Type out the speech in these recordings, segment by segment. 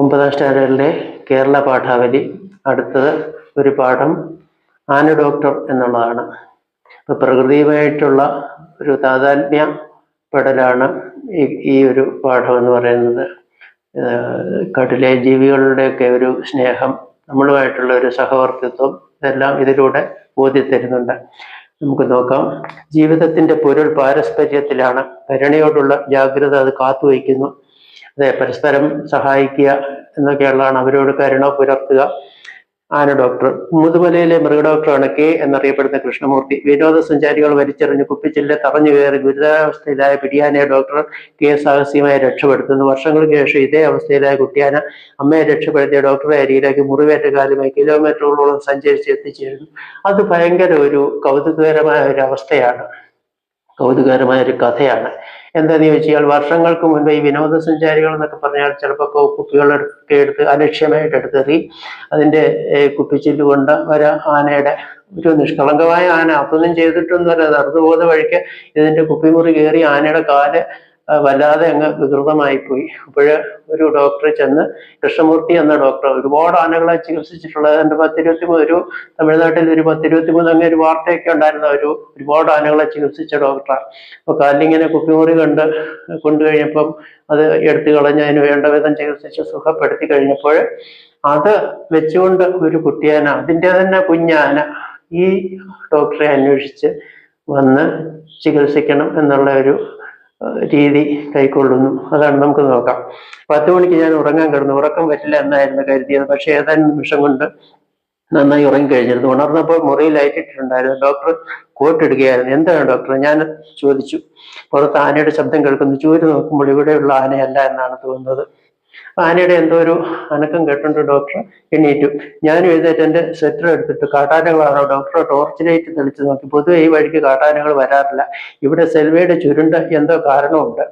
ഒമ്പതാം സ്റ്റാൻഡേർഡിലെ കേരള പാഠാവലി. അടുത്തത് ഒരു പാഠം ആന ഡോക്ടർ എന്നുള്ളതാണ്. ഇപ്പൊ പ്രകൃതിയുമായിട്ടുള്ള ഒരു താതാത്മ്യ പെടലാണ് ഈ ഈ ഒരു പാഠം എന്ന് പറയുന്നത്. കാട്ടിലെ ജീവികളുടെയൊക്കെ ഒരു സ്നേഹം നമ്മളുമായിട്ടുള്ള ഒരു സഹവർത്തിത്വം ഇതെല്ലാം ഇതിലൂടെ ബോധ്യത്തരുന്നുണ്ട്. നമുക്ക് നോക്കാം. ജീവിതത്തിന്റെ പൊരുൾ പാരസ്പര്യത്തിലാണ്. കരുണയോടുള്ള ജാഗ്രത അത് കാത്തുവയ്ക്കുന്നു. അതെ പരസ്പരം സഹായിക്കുക എന്നൊക്കെയുള്ളതാണ് അവരോട് കരുണ പുലർത്തുക. ആന ഡോക്ടർ മുതുമലയിലെ മൃഗഡോക്ടറാണ് കെ എന്നറിയപ്പെടുന്ന കൃഷ്ണമൂർത്തി. വിനോദസഞ്ചാരികൾ വലിച്ചെറിഞ്ഞ് കുപ്പിച്ചില്ലെ തറഞ്ഞു കയറി ഗുരുതരാവസ്ഥയിലായ പിടിയാനയെ ഡോക്ടർ കെ സാഹസികമായി രക്ഷപ്പെടുത്തുന്നു. വർഷങ്ങൾക്ക് ശേഷം ഇതേ അവസ്ഥയിലായ കുട്ടിയാന അമ്മയെ രക്ഷപ്പെടുത്തിയ ഡോക്ടറെ അരിയിലേക്ക് മുറിവേറ്റ കാലമായി കിലോമീറ്ററുകളോളം സഞ്ചരിച്ച് എത്തിച്ചേരുന്നു. അത് ഭയങ്കര ഒരു കൗതുകകരമായ ഒരു അവസ്ഥയാണ്. കൗതുകകരമായ ഒരു കഥയാണ്. എന്താന്ന് ചോദിച്ചാൽ വർഷങ്ങൾക്ക് മുൻപ് ഈ വിനോദസഞ്ചാരികൾ എന്നൊക്കെ പറഞ്ഞാൽ ചിലപ്പോൾ കുപ്പികളൊക്കെ എടുത്ത് അലക്ഷ്യമായിട്ട് എടുത്തെറി. അതിന്റെ കുപ്പിച്ചില്ല് കൊണ്ട് ഒരു ആനയുടെ ഒരു നിഷ്കളങ്കമായ ആന. അതൊന്നും ചെയ്തിട്ടൊന്നുമല്ല. അല്ല പോകുന്ന വഴിക്ക് ഇതിന്റെ കുപ്പിമുറി കയറി ആനയുടെ കാൽ വല്ലാതെ അങ്ങ് വികൃതമായി പോയി അപ്പോഴ് ഒരു ഡോക്ടർ ചെന്ന് കൃഷ്ണമൂർത്തി എന്ന ഡോക്ടർ ഒരുപാട് ആനകളെ ചികിത്സിച്ചിട്ടുള്ളത് എന്റെ പത്തിരുപത്തി ഒരു തമിഴ്നാട്ടിൽ ഒരു പത്തിരുപത്തി മൂന്ന് അങ്ങനെ ഒരു വാർത്തയൊക്കെ ഉണ്ടായിരുന്ന ഒരു ഒരുപാട് ആനകളെ ചികിത്സിച്ച ഡോക്ടറാണ് അപ്പൊ കാലിങ്ങനെ കുപ്പിമുറി കണ്ട് കൊണ്ടു കഴിഞ്ഞപ്പം അത് എടുത്തു കളഞ്ഞ് അതിന് വേണ്ട വിധം ചികിത്സിച്ച് സുഖപ്പെടുത്തി കഴിഞ്ഞപ്പോൾ അത് വെച്ചുകൊണ്ട് ഒരു കുട്ടിയാന അതിന്റെ തന്നെ കുഞ്ഞാന ഈ ഡോക്ടറെ അന്വേഷിച്ച് വന്ന് ചികിത്സിക്കണം എന്നുള്ള ഒരു രീതി കൈക്കൊള്ളുന്നു. അതാണ് നമുക്ക് നോക്കാം. പത്ത് മണിക്ക് ഞാൻ ഉറങ്ങാൻ കിടന്നു. ഉറക്കം പറ്റില്ല എന്നായിരുന്നു കരുതിയത്. പക്ഷേ ഏതാനും നിമിഷം കൊണ്ട് നന്നായി ഉറങ്ങിക്കഴിഞ്ഞിരുന്നു. ഉണർന്നപ്പോൾ മുറിയിൽ അയറ്റിട്ടുണ്ടായിരുന്നു ഡോക്ടർ കോട്ട് ഇടുകയായിരുന്നു. എന്താണ് ഡോക്ടർ ഞാൻ ചോദിച്ചു. പുറത്ത് ആനയുടെ ശബ്ദം കേൾക്കുന്നു. ചൂര് നോക്കുമ്പോൾ ഇവിടെയുള്ള ആനയല്ല എന്നാണ് തോന്നുന്നത്. ആനയുടെ എന്തോ ഒരു അനക്കം കേട്ടുണ്ട് ഡോക്ടർ എണീറ്റു ഞാൻ എഴുന്നേറ്റ് എന്റെ സ്വെറ്റർ എടുത്തിട്ട് കാട്ടാനകളാണോ ഡോക്ടർ ടോർച്ച് ലൈറ്റ് തെളിച്ച് നോക്കി. പൊതുവെ ഈ വഴിക്ക് കാട്ടാനകൾ വരാറില്ല. ഇവിടെ സെൽവയുടെ ചുരുണ്ട എന്തോ കാരണമുണ്ട്.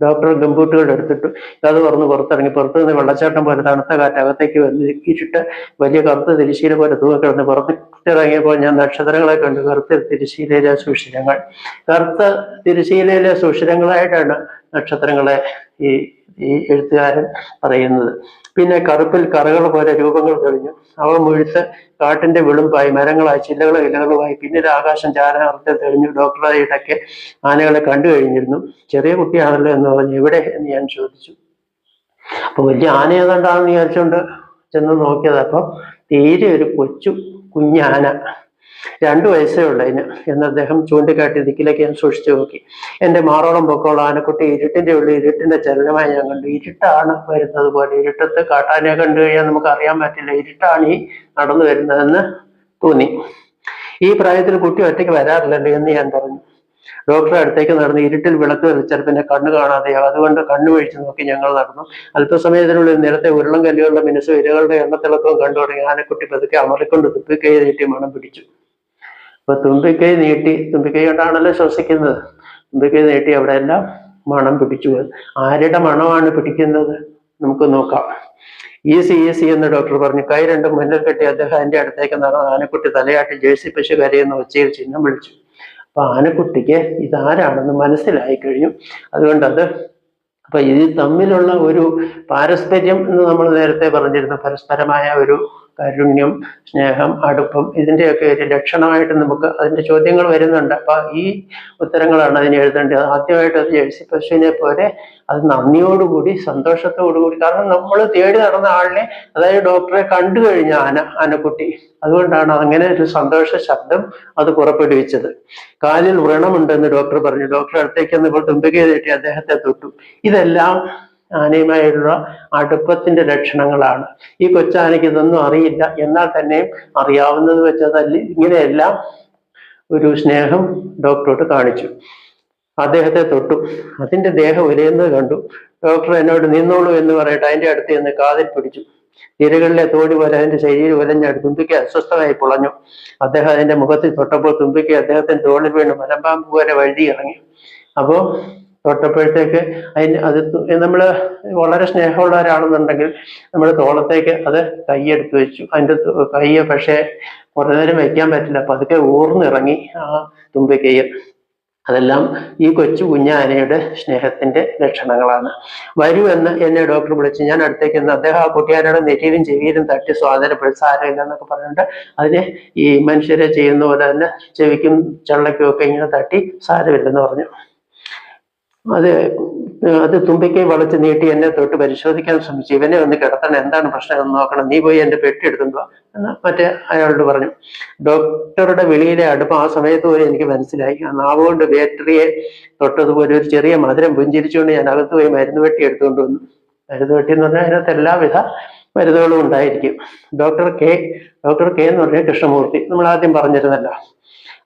ഡോക്ടർ ഗംബൂട്ടുകൾ എടുത്തിട്ട്. അത് തുറന്ന് പുറത്തിറങ്ങി. പുറത്തു നിന്ന് വെള്ളച്ചാട്ടം പോലെ തണുത്ത കാറ്റ് അകത്തേക്ക് വന്ന് വലിയ കറുത്ത തിരിശീല പോലെ തൂക്കിക്കിടന്ന് പുറത്തിറങ്ങിയപ്പോൾ ഞാൻ നക്ഷത്രങ്ങളെ കണ്ടു. കറുത്ത തിരിശീലയിലെ സുഷിരങ്ങൾ. കറുത്ത തിരിശീലയിലെ സുഷിരങ്ങളായിട്ടാണ് നക്ഷത്രങ്ങളെ ഈ ഈ എഴുത്തുകാരൻ പറയുന്നത്. പിന്നെ കറുപ്പിൽ കറകൾ പോലെ രൂപങ്ങൾ തെളിഞ്ഞു. അവ മുഴുത്ത് കാട്ടിന്റെ വിളുമ്പായി മരങ്ങളായി ചില്ലകളും ഇലകളുമായി പിന്നീട് ആകാശം ചാരനർത്ഥം തെളിഞ്ഞു. ഡോക്ടറായിട്ടൊക്കെ ആനകളെ കണ്ടു കഴിഞ്ഞിരുന്നു. ചെറിയ കുട്ടിയാണല്ലോ എന്ന് പറഞ്ഞു. എവിടെ എന്ന് ഞാൻ ചോദിച്ചു. അപ്പൊ വലിയ ആന ഏതാണ്ടാണെന്ന് വിചാരിച്ചുകൊണ്ട് ചെന്ന് നോക്കിയത്. തീരെ ഒരു കൊച്ചു കുഞ്ഞാന രണ്ടു വയസ്സേ ഉള്ളു അതിന്. എന്ന് അദ്ദേഹം ചൂണ്ടിക്കാട്ടി ദിക്കിലേക്ക് ഞാൻ സൂക്ഷിച്ചു നോക്കി. എന്റെ മാറോളം പൊക്കമുള്ള ആനക്കുട്ടി ഇരുട്ടിന്റെ ഉള്ളിൽ ഇരുട്ടിന്റെ ചലനമായി ഞാൻ കണ്ടു. ഇരുട്ടാണ് വരുന്നത് പോലെ. ഇരുട്ടത്ത് കാട്ടാനെ കണ്ടു കഴിഞ്ഞാൽ നമുക്ക് അറിയാൻ പറ്റില്ല. ഇരുട്ടാണ് ഈ നടന്നു വരുന്നതെന്ന് തോന്നി. ഈ പ്രായത്തിൽ കുട്ടി ഒറ്റയ്ക്ക് വരാറില്ലല്ലോ എന്ന് ഞാൻ പറഞ്ഞു. ഡോക്ടറെ അടുത്തേക്ക് നടന്ന് ഇരുട്ടിൽ വിളക്ക് തെളിച്ചാൽ പിന്നെ കണ്ണ് കാണാതെ അതുകൊണ്ട് കണ്ണു വീഴ്ച നോക്കി ഞങ്ങൾ നടന്നു. അല്പസമയത്തിനുള്ളിൽ നിലത്തെ ഉരുളം കല്ലുകളുടെ മിനുസ് ഇരകളുടെ എണ്ണത്തിളക്കവും കണ്ടു തുടങ്ങി. ആനക്കുട്ടി പതുക്കെ അമറിക്കൊണ്ട് തുപ്പിക്കൈ നീട്ടി മണം പിടിച്ചു. അപ്പൊ തുമ്പിക്കൈ നീട്ടി തുമ്പിക്കൈ കൊണ്ടാണല്ലോ ശ്വസിക്കുന്നത്? തുമ്പിക്കൈ നീട്ടി അവിടെ എല്ലാം മണം പിടിച്ചു. ആരുടെ മണമാണ് പിടിക്കുന്നത്? നമുക്ക് നോക്കാം. ഈസി ഈസി എന്ന് ഡോക്ടർ പറഞ്ഞു. കൈ രണ്ടും മുന്നിൽ കെട്ടി അദ്ദേഹം അതിന്റെ അടുത്തേക്ക് നടന്ന ആനക്കുട്ടി തലയാട്ടി ജേഴ്സി പശു കരയെന്ന് ഒച്ചയിൽ ചിഹ്നം വിളിച്ചു. അപ്പൊ ആനക്കുട്ടിക്ക് ഇതാരാണെന്ന് മനസ്സിലായി കഴിഞ്ഞു. അതുകൊണ്ട് അത് അപ്പൊ ഇത് തമ്മിലുള്ള ഒരു പാരസ്പര്യം എന്ന് നമ്മൾ നേരത്തെ പറഞ്ഞിരുന്ന. പരസ്പരമായ ഒരു കാരുണ്യം സ്നേഹം അടുപ്പം ഇതിന്റെയൊക്കെ ഒരു ലക്ഷണമായിട്ട് നമുക്ക് അതിന്റെ ചോദ്യങ്ങൾ വരുന്നുണ്ട്. അപ്പൊ ഈ ഉത്തരങ്ങളാണ് അതിന് എഴുതേണ്ടത്. ആദ്യമായിട്ട് അത് ജേഴ്സി പശുവിനെ പോലെ അത് നന്ദിയോടുകൂടി സന്തോഷത്തോടുകൂടി. കാരണം നമ്മൾ തേടി നടന്ന ആളിനെ അതായത് ഡോക്ടറെ കണ്ടു കഴിഞ്ഞ ആന ആനക്കുട്ടി. അതുകൊണ്ടാണ് അങ്ങനെ ഒരു സന്തോഷ ശബ്ദം അത് പുറപ്പെടുവിച്ചത്. കാലിൽ വ്രണമുണ്ടെന്ന് ഡോക്ടർ പറഞ്ഞു. ഡോക്ടർ അടുത്തേക്ക് വന്നപ്പോൾ തുമ്പകയെ തേട്ടി അദ്ദേഹത്തെ തൊട്ടു. ഇതെല്ലാം ആനയുമായുള്ള അടുപ്പത്തിന്റെ ലക്ഷണങ്ങളാണ്. ഈ കൊച്ചാനയ്ക്ക് ഇതൊന്നും അറിയില്ല. എന്നാൽ തന്നെയും അറിയാവുന്നത് വെച്ചതല്ല. ഇങ്ങനെയെല്ലാം ഒരു സ്നേഹം ഡോക്ടറോട് കാണിച്ചു. അദ്ദേഹത്തെ തൊട്ടു. അതിന്റെ ദേഹം ഉലയുന്നത് കണ്ടു. ഡോക്ടർ എന്നോട് നിന്നോളൂ എന്ന് പറയട്ടെ അതിന്റെ അടുത്ത് നിന്ന് കാതിൽ പിടിച്ചു. തിരകളിലെ തോടി പോലെ അതിന്റെ ശരീരം ഉലഞ്ഞാടി തുമ്പിക്ക് അസ്വസ്ഥമായി പുളഞ്ഞു. അദ്ദേഹം അതിന്റെ മുഖത്തിൽ തൊട്ടപ്പോൾ തുമ്പിക്ക് അദ്ദേഹത്തിന്റെ തോളിൽ വീണ് മലമ്പാമ്പ് പോലെ വഴുതി ഇറങ്ങി. അപ്പോ തൊട്ടപ്പോഴത്തേക്ക് അതിന് അത് നമ്മൾ വളരെ സ്നേഹമുള്ള ഒരാളെന്നുണ്ടെങ്കിൽ നമ്മൾ തോളത്തേക്ക് അത് കൈയെടുത്ത് വെച്ചു. അതിന്റെ കൈയെ പക്ഷേ കുറേ നേരം വയ്ക്കാൻ പറ്റില്ല. പതുക്കെ ഊർന്നിറങ്ങി ആ തുമ്പിക്കൈ അതെല്ലാം ഈ കൊച്ചു കുഞ്ഞാനയുടെ സ്നേഹത്തിന്റെ ലക്ഷണങ്ങളാണ്. വരൂ എന്ന് എന്നെ ഡോക്ടർ വിളിച്ച്. ഞാൻ അടുത്തേക്ക് നിന്ന് അദ്ദേഹം ആ കുട്ടിയാനയുടെ നെറ്റിയിലും ചെവിയിലും തട്ടി സ്വാതന്ത്ര്യപ്പെടുത്തി സാരമില്ല എന്നൊക്കെ പറഞ്ഞിട്ട് അതിനെ ഈ മനുഷ്യരെ ചെയ്യുന്ന പോലെ തന്നെ ചെവിക്കും ചള്ളയ്ക്കും ഒക്കെ ഇങ്ങനെ തട്ടി സാരമില്ലെന്ന് പറഞ്ഞു. അത് അത് തുമ്പിക്കൈ വളച്ച് നീട്ടി എന്നെ തൊട്ട് പരിശോധിക്കാൻ ശ്രമിച്ചു. ഇവനെ ഒന്ന് കിടത്തണം. എന്താണ് പ്രശ്നം എന്ന് നോക്കണം. നീ പോയി എന്റെ പെട്ടി എടുത്തുണ്ടോ എന്ന് മറ്റേ അയാളോട് പറഞ്ഞു. ഡോക്ടറുടെ വിളിയിലെ അടുപ്പം ആ സമയത്ത് പോലും എനിക്ക് മനസ്സിലായി. നാവുകൊണ്ട് ബാറ്ററിയെ തൊട്ടതുപോലെ ഒരു ചെറിയ മധുരം പുഞ്ചിരിച്ചുകൊണ്ട് ഞാൻ അകത്ത് പോയി മരുന്ന് വെട്ടി എടുത്തുകൊണ്ട് വന്നു. മരുന്ന് വെട്ടി എന്ന് പറഞ്ഞാൽ അതിനകത്ത് എല്ലാവിധ മരുന്നുകളും ഉണ്ടായിരിക്കും. ഡോക്ടർ കെ ഡോക്ടർ കെ എന്ന് പറഞ്ഞാൽ കൃഷ്ണമൂർത്തി. നമ്മൾ ആദ്യം പറഞ്ഞിരുന്നല്ലോ.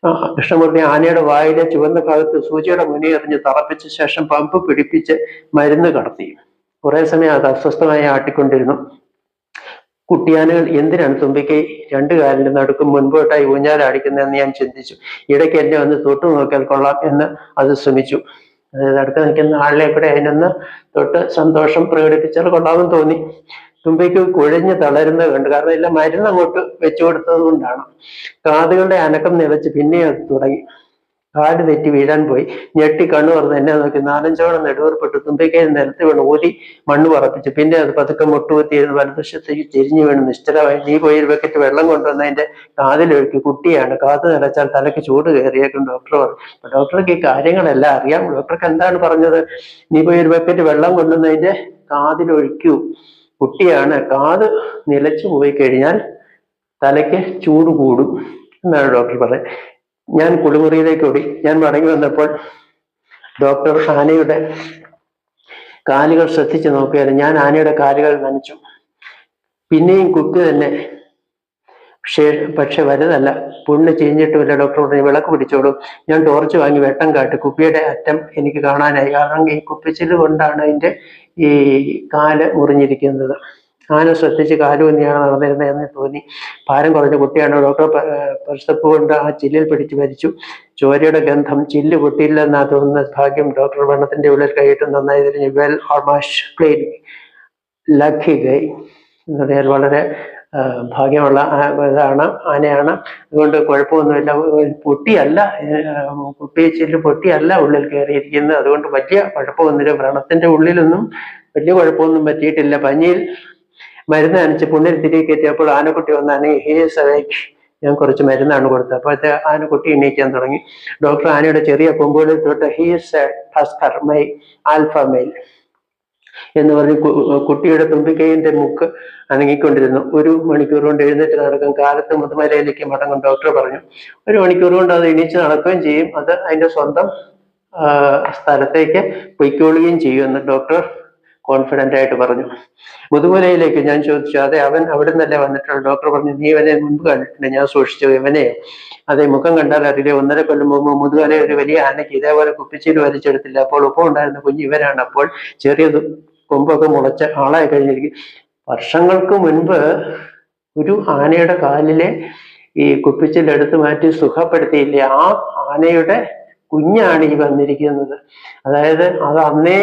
കൃഷ്ണമൂർത്തി ആനയുടെ വായിലെ ചുവന്ന ഭാഗത്ത് സൂചിയുടെ മുനി എറിഞ്ഞ് തറപ്പിച്ച ശേഷം പമ്പ് പിടിപ്പിച്ച് മരുന്ന് കടത്തി. കുറെ സമയം അത് അസ്വസ്ഥമായി ആട്ടിക്കൊണ്ടിരുന്നു. കുട്ടിയാനകൾ എന്തിനാണ് തുമ്പിക്ക് രണ്ടു കാലിന്റെ നടുക്കും മുൻപോട്ടായി ഊഞ്ഞാലടിക്കുന്നതെന്ന് ഞാൻ ചിന്തിച്ചു. ഇടയ്ക്ക് എന്നെ ഒന്ന് തൊട്ടു നോക്കിയാൽ കൊള്ളാം എന്ന് അത് ശ്രമിച്ചു. അതായത് അടുത്ത് നിൽക്കുന്ന ആളിനെ കൂടെ അതിനൊന്ന് തൊട്ട് സന്തോഷം പ്രകടിപ്പിച്ചാൽ കൊള്ളാമെന്ന് തോന്നി. തുമ്പിക്ക് കുഴഞ്ഞ് തളരുന്നത് കണ്ടു കാരണം എല്ലാം മരുന്ന് അങ്ങോട്ട് വെച്ചു കൊടുത്തത് കൊണ്ടാണ്. കാതുകളുടെ അനക്കം നിലച്ച് പിന്നെ തുടങ്ങി. കാട് തെറ്റി വീഴാൻ പോയി. ഞെട്ടി കണ്ണു പറഞ്ഞ് എന്നെ നോക്കി. നാലഞ്ചോളം നെടുവർപ്പെട്ടു തുമ്പയ്ക്കായി നിലത്ത് വീണ് ഓലി മണ്ണ് പറപ്പിച്ചു. പിന്നെ അത് പതുക്കെ മുട്ടുകുത്തിയിരുന്ന് വലതുശത്തേക്ക് ചെരിഞ്ഞു വീണ് നിശ്ചലമായി. നീ പോയി ഒരു ബക്കറ്റ് വെള്ളം കൊണ്ടുവന്ന് അതിന്റെ കാതിലൊഴുക്കി. കുട്ടിയാണ്. കാത് നിലച്ചാൽ തലയ്ക്ക് ചൂട് കയറിയേക്കും ഡോക്ടർ പറഞ്ഞു. ഡോക്ടർക്ക് ഈ കാര്യങ്ങളെല്ലാം അറിയാം. ഡോക്ടർക്ക് എന്താണ് പറഞ്ഞത്? നീ പോയി ഒരു ബക്കറ്റ് വെള്ളം കൊണ്ടുവന്ന് അതിന്റെ കാതിലൊഴിക്കൂ. കുട്ടിയാണ്. കാത് നിലച്ചു പോയി കഴിഞ്ഞാൽ തലയ്ക്ക് ചൂട് കൂടും എന്നാണ് ഡോക്ടർ പറയുന്നത്. ഞാൻ കുളിമുറിയിലേക്ക് ഓടി. ഞാൻ മടങ്ങി വന്നപ്പോൾ ഡോക്ടർ ആനയുടെ കാലുകൾ ശ്രദ്ധിച്ചു നോക്കിയാൽ ഞാൻ ആനയുടെ കാലുകൾ നനച്ചു. പിന്നെയും കുട്ടി തന്നെ പക്ഷേ വലുതല്ല. പുണ്ണ് ചീഞ്ഞിട്ടുമില്ല ഡോക്ടർ പറഞ്ഞു വിളക്ക് പിടിച്ചോളൂ. ഞാൻ ടോർച്ച് വാങ്ങി വെട്ടം കാട്ടി. കുപ്പിയുടെ അറ്റം എനിക്ക് കാണാനായി. കാരണം ഈ കുപ്പിച്ചിൽ കൊണ്ടാണ് അതിന്റെ ഈ കാൽ മുറിഞ്ഞിരിക്കുന്നത്. ആന ശ്രദ്ധിച്ച് കാലുകുന്നിയാണ് നടന്നിരുന്നത് എന്ന് തോന്നി. ഭാരം കുറഞ്ഞ കുട്ടിയാണ്. ഡോക്ടർ പരിശപ്പ് കൊണ്ട് ആ ചില്ലിൽ പിടിച്ച് മരിച്ചു. ചോരയുടെ ഗന്ധം ചില്ല് പൊട്ടിയില്ലെന്നാ തോന്നുന്ന ഭാഗ്യം ഡോക്ടർ വെള്ളത്തിന്റെ ഉള്ളിൽ കൈയിട്ട് നന്നായി തിരിഞ്ഞു. Well almost clean lucky guy എന്ന് പറഞ്ഞാൽ വളരെ ഭാഗ്യമുള്ള ഇതാണ് ആനയാണ്. അതുകൊണ്ട് കുഴപ്പമൊന്നുമില്ല. പൊട്ടിയല്ല ഏർ, കുപ്പി ചില്ല് പൊട്ടിയല്ല ഉള്ളിൽ കയറിയിരിക്കുന്നത്. അതുകൊണ്ട് വലിയ കുഴപ്പമൊന്നുമില്ല. വ്രണത്തിന്റെ ഉള്ളിലൊന്നും വലിയ കുഴപ്പമൊന്നും പറ്റിയിട്ടില്ല. പനിയിൽ മരുന്ന് അനച്ച് പുണ്ണിൽ തിരികെ കയറ്റിയപ്പോൾ ആനക്കുട്ടി വന്നാണ് ഹേ സവേക്ഷ് ഞാൻ കുറച്ച് മരുന്നാണ് കൊടുത്തത്. അപ്പോഴത്തെ ആനക്കുട്ടി എണീക്കാൻ തുടങ്ങി. ഡോക്ടർ ആനയുടെ ചെറിയ കൊമ്പുകളിൽ തൊട്ട് he's tusker my alpha male. എന്ന് പറഞ്ഞ് കുട്ടിയുടെ തുമ്പിക്കൈന്റെ മുക്ക് അനങ്ങിക്കൊണ്ടിരുന്നു. ഒരു മണിക്കൂർ കൊണ്ട് എഴുന്നേറ്റ് നടക്കും. കാലത്ത് മുതുമലയിലേക്ക് മടങ്ങും. ഡോക്ടർ പറഞ്ഞു ഒരു മണിക്കൂർ കൊണ്ട് അത് എണീച്ച് നടക്കുകയും ചെയ്യും. അത് അതിന്റെ സ്വന്തം സ്ഥലത്തേക്ക് പൊയ്ക്കൊള്ളുകയും ചെയ്യുമെന്ന് ഡോക്ടർ കോൺഫിഡന്റ് ആയിട്ട് പറഞ്ഞു. മുതുമലയിലേക്ക് ഞാൻ ചോദിച്ചു അതെ അവൻ അവിടെ നിന്നല്ലേ വന്നിട്ടുള്ളൂ ഡോക്ടർ പറഞ്ഞു നീ ഇവനെ മുൻപ് കണ്ടിട്ടുണ്ട്. ഞാൻ സൂക്ഷിച്ചു. ഇവനെ അതെ മുഖം കണ്ടാൽ അറിയില്ല? ഒന്നര കൊല്ലം മുമ്പ് മുതുമല ഒരു വലിയ ആനയ്ക്ക് ഇതേപോലെ കുപ്പിച്ചിട്ട് വലിച്ചെടുത്തില്ല. അപ്പോൾ ഒപ്പം ഉണ്ടായിരുന്ന കുഞ്ഞ് ഇവരാണ് അപ്പോൾ ചെറിയ കൊമ്പൊക്കെ മുളച്ച ആളായി കഴിഞ്ഞിരിക്കും. വർഷങ്ങൾക്ക് മുൻപ് ഒരു ആനയുടെ കാലിലെ ഈ കുപ്പിച്ചിലെടുത്ത് മാറ്റി സുഖപ്പെടുത്തിയില്ലേ. ആ ആനയുടെ കുഞ്ഞാണ് ഈ വന്നിരിക്കുന്നത്. അതായത് അത് അന്നേ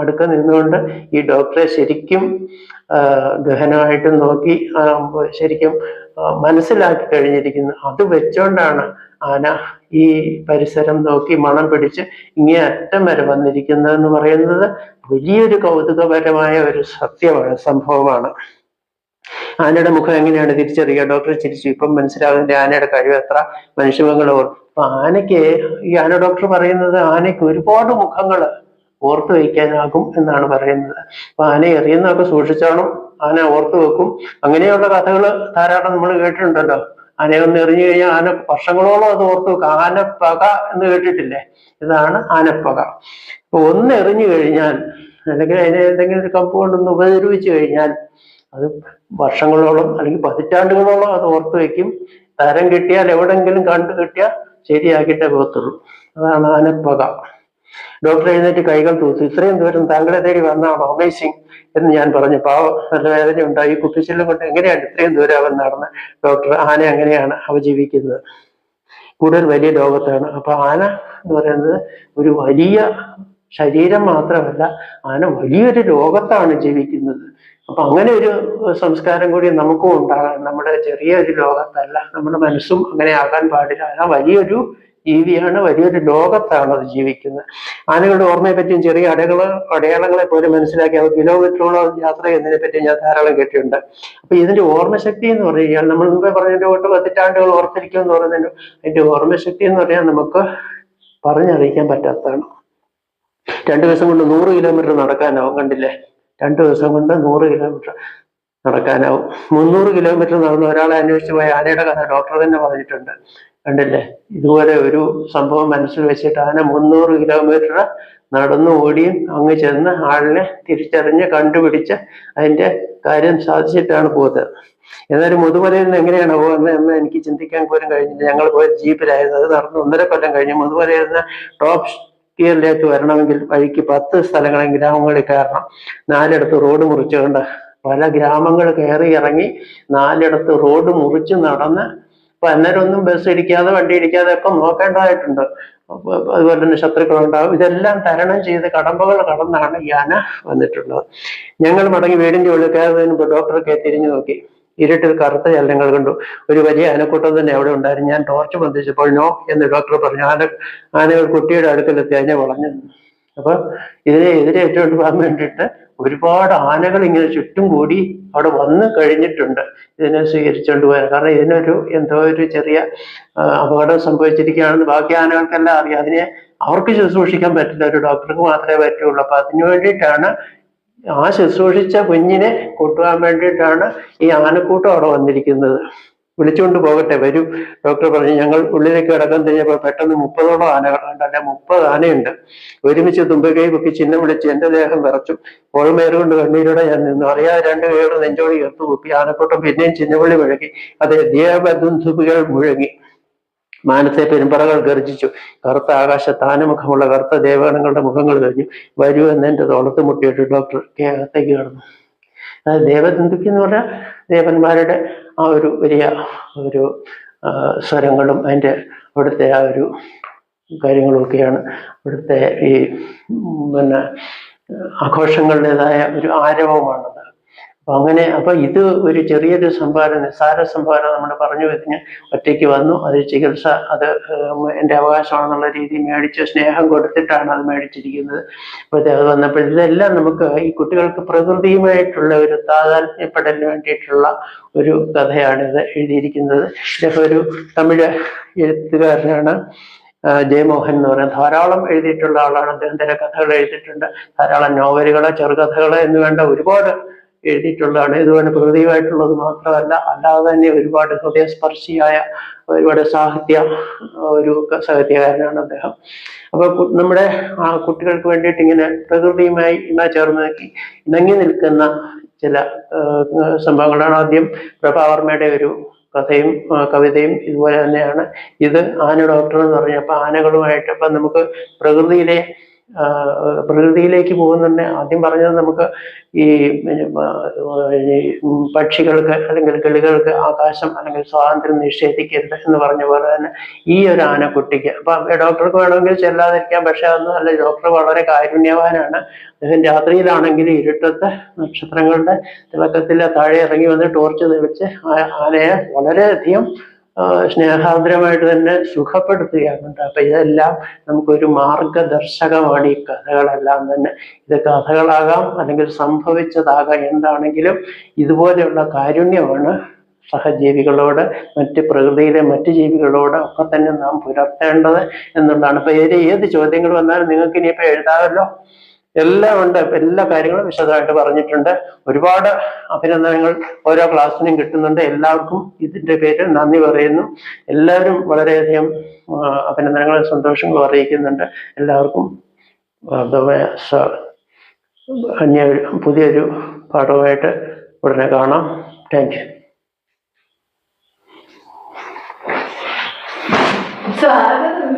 അടുക്ക നിന്നുകൊണ്ട് ഈ ഡോക്ടറെ ശരിക്കും ഗഹനമായിട്ട് നോക്കി ശരിക്കും മനസ്സിലാക്കി കഴിഞ്ഞിരിക്കുന്നു. അത് വെച്ചോണ്ടാണ് ആന ഈ പരിസരം നോക്കി മണം പിടിച്ച് ഇങ്ങേ അറ്റം വരെ വന്നിരിക്കുന്നതെന്ന് പറയുന്നത് വലിയൊരു കൗതുകപരമായ ഒരു സത്യമാണ് സംഭവമാണ്. ആനയുടെ മുഖം എങ്ങനെയാണ് തിരിച്ചറിയുക? ഡോക്ടർ ചിരിച്ചു. ഇപ്പം മനസ്സിലാകുന്നതിന്റെ ആനയുടെ കഴിവ് എത്ര? മനുഷ്യമുഖങ്ങൾ ഓർക്കും അപ്പൊ ആനയ്ക്ക് ഈ ആന ഡോക്ടർ പറയുന്നത് ആനയ്ക്ക് ഒരുപാട് മുഖങ്ങൾ ഓർത്തു വയ്ക്കാനാകും എന്നാണ് പറയുന്നത്. അപ്പൊ ആന എറിയുന്നതൊക്കെ സൂക്ഷിച്ചോണം. ആന ഓർത്തു വെക്കും. അങ്ങനെയുള്ള കഥകൾ ധാരാളം നമ്മൾ കേട്ടിട്ടുണ്ടല്ലോ. ആനയെ ഒന്ന് എറിഞ്ഞു കഴിഞ്ഞാൽ ആന വർഷങ്ങളോളം അത് ഓർത്തു വെക്കുക ആനപ്പക എന്ന് കേട്ടിട്ടില്ലേ? ഇതാണ് ആനപ്പക. അപ്പൊ ഒന്ന് എറിഞ്ഞു കഴിഞ്ഞാൽ അല്ലെങ്കിൽ അതിനെ എന്തെങ്കിലും ഒരു കമ്പ് കൊണ്ടൊന്ന് ഉപദ്രവിച്ചു കഴിഞ്ഞാൽ അത് വർഷങ്ങളോളം അല്ലെങ്കിൽ പതിറ്റാണ്ടുകളോളം അത് ഓർത്തു വെക്കും. തരം കിട്ടിയാൽ എവിടെങ്കിലും കണ്ടു കിട്ടിയാൽ ശരിയാക്കിയിട്ടേ പോകത്തുള്ളൂ. അതാണ് ആനപ്പക. ഡോക്ടർ എഴുന്നേറ്റ് കൈകൾ തൂത്തു. ഇത്രയും ദൂരം താങ്കളെ തേടി വന്നാണോ സിംഗ് എന്ന് ഞാൻ പറഞ്ഞു. പാവം നല്ല വേദന ഉണ്ടായി. കുപ്പിച്ചില്ലും കൊണ്ട് എങ്ങനെയാണ് ഇത്രയും ദൂരം അവൻ നടന്ന് ഡോക്ടർ ആന അങ്ങനെയാണ് അവജീവിക്കുന്നത് കൂടുതൽ വലിയ ലോകത്താണ്. അപ്പൊ ആന എന്ന് പറയുന്നത് ഒരു വലിയ ശരീരം മാത്രമല്ല ആന വലിയൊരു ലോകത്താണ് ജീവിക്കുന്നത്. അപ്പൊ അങ്ങനെ ഒരു സംസ്കാരം കൂടി നമുക്കും ഉണ്ടാകാം. നമ്മുടെ ചെറിയ ഒരു ലോകത്തല്ല നമ്മുടെ മനസ്സും അങ്ങനെ ആകാൻ പാടില്ല. ആ വലിയൊരു ജീവിയാണ് വലിയൊരു ലോകത്താണ് അത് ജീവിക്കുന്നത്. ആനകളുടെ ഓർമ്മയെ പറ്റിയും ചെറിയ അടകൾ അടയാളങ്ങളെ പോലും മനസ്സിലാക്കി അത് കിലോമീറ്ററോളം യാത്ര ചെയ്യുന്നതിനെ പറ്റി ഞാൻ ധാരാളം കേട്ടിട്ടുണ്ട്. അപ്പൊ ഇതിന്റെ ഓർമ്മശക്തി എന്ന് പറഞ്ഞു കഴിഞ്ഞാൽ നമ്മൾ മുമ്പേ പറഞ്ഞതിന്റെ ഒട്ട് പതിറ്റാണ്ടുകൾ ഓർത്തിരിക്കും എന്ന് പറയുന്നതിന് അതിന്റെ ഓർമ്മശക്തി എന്ന് പറയാൻ നമുക്ക് പറഞ്ഞറിയിക്കാൻ പറ്റാത്തതാണ്. രണ്ടു ദിവസം കൊണ്ട് നൂറ് കിലോമീറ്റർ നടക്കാനാവും കണ്ടില്ലേ? രണ്ടു ദിവസം കൊണ്ട് നൂറ് കിലോമീറ്റർ. നടക്കാനാവും. മുന്നൂറ് കിലോമീറ്റർ നടന്ന് ഒരാളെ അന്വേഷിച്ച് പോയ ആനയുടെ കഥ ഡോക്ടർ തന്നെ പറഞ്ഞിട്ടുണ്ട്. കണ്ടില്ലേ? ഇതുപോലെ ഒരു സംഭവം മനസ്സിൽ വെച്ചിട്ട് ആന മുന്നൂറ് കിലോമീറ്റർ നടന്നു ഓടിയും അങ്ങ് ചെന്ന് ആളിനെ തിരിച്ചറിഞ്ഞ് കണ്ടുപിടിച്ച് അതിന്റെ കാര്യം സാധിച്ചിട്ടാണ് പോകുന്നത് എന്നാലും മുതുമലയിൽ നിന്ന് എങ്ങനെയാണ് പോകുന്നത് എന്ന് എനിക്ക് ചിന്തിക്കാൻ പോലും കഴിഞ്ഞില്ല. ഞങ്ങൾ പോയത് ജീപ്പിലായിരുന്നു. അത് നടന്ന് ഒന്നര കൊല്ലം കഴിഞ്ഞ് മുതുമലയിൽ നിന്ന് ടോപ്പ് ഗിയറിലേക്ക് വരണമെങ്കിൽ വഴിക്ക് പത്ത് സ്ഥലങ്ങളെങ്കിലും ഗ്രാമങ്ങളിൽ കയറണം. നാലിടത്ത് റോഡ് മുറിച്ചുകൊണ്ട് പല ഗ്രാമങ്ങൾ കയറി ഇറങ്ങി നാലിടത്ത് റോഡ് മുറിച്ച് നടന്ന് അപ്പൊ അന്നേരം ഒന്നും ബസ് ഇടിക്കാതെ വണ്ടി ഇടിക്കാതെ ഒക്കെ നോക്കേണ്ടതായിട്ടുണ്ട്. അതുപോലെ തന്നെ ശത്രുക്കളുണ്ടാവും. ഇതെല്ലാം തരണം ചെയ്ത് കടമ്പകൾ കടന്നാണ് ഈ ആന വന്നിട്ടുള്ളത്. ഞങ്ങൾ മടങ്ങി വീടിന്റെ ഉള്ളിൽ കയറുന്നതിന് മുമ്പ് ഡോക്ടറൊക്കെ തിരിഞ്ഞു നോക്കി. ഇരുട്ടിൽ കറുത്ത ചലനങ്ങൾ കണ്ടു. ഒരു വലിയ ആനക്കൂട്ടം തന്നെ അവിടെ ഉണ്ടായിരുന്നു. ഞാൻ ടോർച്ച് ബന്ധിച്ചപ്പോൾ നോ എന്ന് ഡോക്ടർ പറഞ്ഞു. ആന ആനകൾ കുട്ടിയുടെ അടുക്കലെത്തി അതിനെ വളഞ്ഞു. അപ്പൊ ഇതിനെ എതിരെ പോകാൻ വേണ്ടിയിട്ട് ഒരുപാട് ആനകൾ ഇങ്ങനെ ചുറ്റും കൂടി അവിടെ വന്നു കഴിഞ്ഞിട്ടുണ്ട്. ഇതിനെ സ്വീകരിച്ചുകൊണ്ട് പോയാൽ കാരണം ഇതിനൊരു എന്തോ ഒരു ചെറിയ അപകടം സംഭവിച്ചിരിക്കുകയാണെന്ന് ബാക്കി ആനകൾക്കെല്ലാം അറിയാം. അതിനെ അവർക്ക് ശുശ്രൂഷിക്കാൻ പറ്റില്ല. ഒരു ഡോക്ടർക്ക് മാത്രമേ പറ്റുള്ളൂ. അപ്പൊ അതിനു വേണ്ടിയിട്ടാണ് ആ ശുശ്രൂഷിച്ച കുഞ്ഞിനെ കൂട്ടുവാൻ വേണ്ടിയിട്ടാണ് ഈ ആനക്കൂട്ടം അവിടെ വന്നിരിക്കുന്നത്. വിളിച്ചുകൊണ്ട് പോകട്ടെ. വരൂ. ഡോക്ടർ പറഞ്ഞു ഞങ്ങൾ ഉള്ളിലേക്ക് കിടക്കാൻ കഴിഞ്ഞപ്പോൾ പെട്ടെന്ന് മുപ്പതോളം ആനകളുണ്ട് അല്ലെ മുപ്പത് ആനയുണ്ട്. ഒരുമിച്ച് തുമ്പകൈ പൊക്കി ചിഹ്നം വിളിച്ച് എന്റെ ദേഹം വിറച്ചു. ഓൾമേറുകൊണ്ട് കണ്ണീരോടെ ഞാൻ നിന്നു. അറിയാതെ രണ്ട് കൈകളും നെഞ്ചോടി ഉയർത്തു പൊക്കി ആനക്കൂട്ടം പിന്നെയും ചിഹ്നവിളി മുഴങ്ങി അതെ ദേവദുന്ധുബികൾ മുഴങ്ങി. മാനത്തെ പെരുമ്പറകൾ ഗർജിച്ചു. കറുത്ത ആകാശത്ത് ആനമുഖമുള്ള കറുത്ത ദേവഗണങ്ങളുടെ മുഖങ്ങൾ കഴിഞ്ഞു. വരൂ എന്ന് എന്റെ തോളത്ത് മുട്ടിയിട്ട് ഡോക്ടർ അകത്തേക്ക് കടന്നു. അതായത് ദേവദന്തുക്കി എന്ന് പറഞ്ഞാൽ ദേവന്മാരുടെ ആ ഒരു വലിയ ഒരു സ്വരങ്ങളും അതിന്റെ അവിടുത്തെ ആ ഒരു കാര്യങ്ങളുമൊക്കെയാണ് ഇവിടുത്തെ ഈ പിന്നെ ആഘോഷങ്ങളുടേതായ ഒരു ആരവമാണത്. അപ്പൊ അങ്ങനെ അപ്പൊ ഇത് ഒരു ചെറിയൊരു സംഭാവന നിസ്സാര സംഭാവന നമ്മൾ പറഞ്ഞു ഇതിന് ഒറ്റയ്ക്ക് വന്നു അത് ചികിത്സ അത് എന്റെ അവകാശമാണെന്നുള്ള രീതിയിൽ മേടിച്ച് സ്നേഹം കൊടുത്തിട്ടാണ് അത് മേടിച്ചിരിക്കുന്നത്. അപ്പോഴത്തെ അത് വന്നപ്പോൾ ഇതെല്ലാം നമുക്ക് ഈ കുട്ടികൾക്ക് പ്രകൃതിയുമായിട്ടുള്ള ഒരു താതാത്മ്യപ്പെടലിന് വേണ്ടിയിട്ടുള്ള ഒരു കഥയാണ് ഇത് എഴുതിയിരിക്കുന്നത്. ഇതൊക്കെ ഒരു തമിഴ് എഴുത്തുകാരനാണ് ജയമോഹൻ എന്ന് പറയുന്നത് ധാരാളം എഴുതിയിട്ടുള്ള ആളാണ്. അദ്ദേഹം കഥകൾ എഴുതിയിട്ടുണ്ട്. ധാരാളം നോവലുകൾ ചെറുകഥകൾ എന്ന് വേണ്ട ഒരുപാട് എഴുതിയിട്ടുള്ളതാണ്. ഇതുപോലെ പ്രകൃതിയുമായിട്ടുള്ളത് മാത്രമല്ല അല്ലാതെ തന്നെ ഒരുപാട് ഹൃദയസ്പർശിയായ ഒരുപാട് സാഹിത്യ ഒരു സാഹിത്യകാരനാണ് അദ്ദേഹം. അപ്പൊ നമ്മുടെ ആ കുട്ടികൾക്ക് വേണ്ടിയിട്ട് ഇങ്ങനെ പ്രകൃതിയുമായി ഇണ ചേർന്ന് ഇണങ്ങി നിൽക്കുന്ന ചില സംഭവങ്ങളാണ് ആദ്യം പ്രഭാവർമ്മയുടെ ഒരു കഥയും കവിതയും ഇതുപോലെ തന്നെയാണ്. ഇത് ആന ഡോക്ടർ എന്ന് പറഞ്ഞപ്പോൾ ആനകളുമായിട്ട് അപ്പൊ നമുക്ക് പ്രകൃതിയിലെ പ്രകൃതിയിലേക്ക് പോകുന്നുണ്ട്. ആദ്യം പറഞ്ഞത് നമുക്ക് ഈ പക്ഷികൾക്ക് അല്ലെങ്കിൽ കിളികൾക്ക് ആകാശം അല്ലെങ്കിൽ സ്വാതന്ത്ര്യം നിഷേധിക്കരുത് എന്ന് പറഞ്ഞ പോലെ തന്നെ ഈ ഒരു ആനക്കുട്ടിക്ക്. അപ്പൊ ഡോക്ടർക്ക് വേണമെങ്കിൽ ചെല്ലാതിരിക്കാം പക്ഷെ അതൊന്നും അല്ല. ഡോക്ടർ വളരെ കാരുണ്യവാനാണ്. അദ്ദേഹം രാത്രിയിലാണെങ്കിൽ ഇരുട്ടത്ത് നക്ഷത്രങ്ങളുടെ തിളക്കത്തിൽ താഴെ ഇറങ്ങി വന്ന് ടോർച്ച് തെളിച്ച് ആനയെ വളരെയധികം ആ, സ്നേഹാർദ്രമായിട്ട് തന്നെ സുഖപ്പെടുത്തുകയാണ് അപ്പൊ ഇതെല്ലാം നമുക്കൊരു മാർഗദർശകമാണ് ഈ കഥകളെല്ലാം തന്നെ. ഇത് കഥകളാകാം അല്ലെങ്കിൽ സംഭവിച്ചതാകാം എന്താണെങ്കിലും ഇതുപോലെയുള്ള കാരുണ്യമാണ് സഹജീവികളോട് മറ്റ് പ്രകൃതിയിലെ മറ്റ് ജീവികളോട് ഒക്കെ തന്നെ നാം പുലർത്തേണ്ടത് എന്നുള്ളതാണ്. ഇതിൽ ഏത് ചോദ്യങ്ങൾ വന്നാലും നിങ്ങൾക്ക് ഇനിയിപ്പോ എഴുതാമല്ലോ. എല്ലാം ഉണ്ട്. എല്ലാ കാര്യങ്ങളും വിശദമായിട്ട് പറഞ്ഞിട്ടുണ്ട്. ഒരുപാട് അഭിനന്ദനങ്ങൾ ഓരോ ക്ലാസ്സിനും കിട്ടുന്നുണ്ട്. എല്ലാവർക്കും ഇതിന്റെ പേര് നന്ദി പറയുന്നു. എല്ലാവരും വളരെയധികം അഭിനന്ദനങ്ങൾ അഭിനന്ദനങ്ങളും സന്തോഷങ്ങളും അറിയിക്കുന്നുണ്ട്. എല്ലാവർക്കും അന്യ പുതിയൊരു പാഠവുമായിട്ട് ഉടനെ കാണാം. താങ്ക് യു സ്വാഗതം.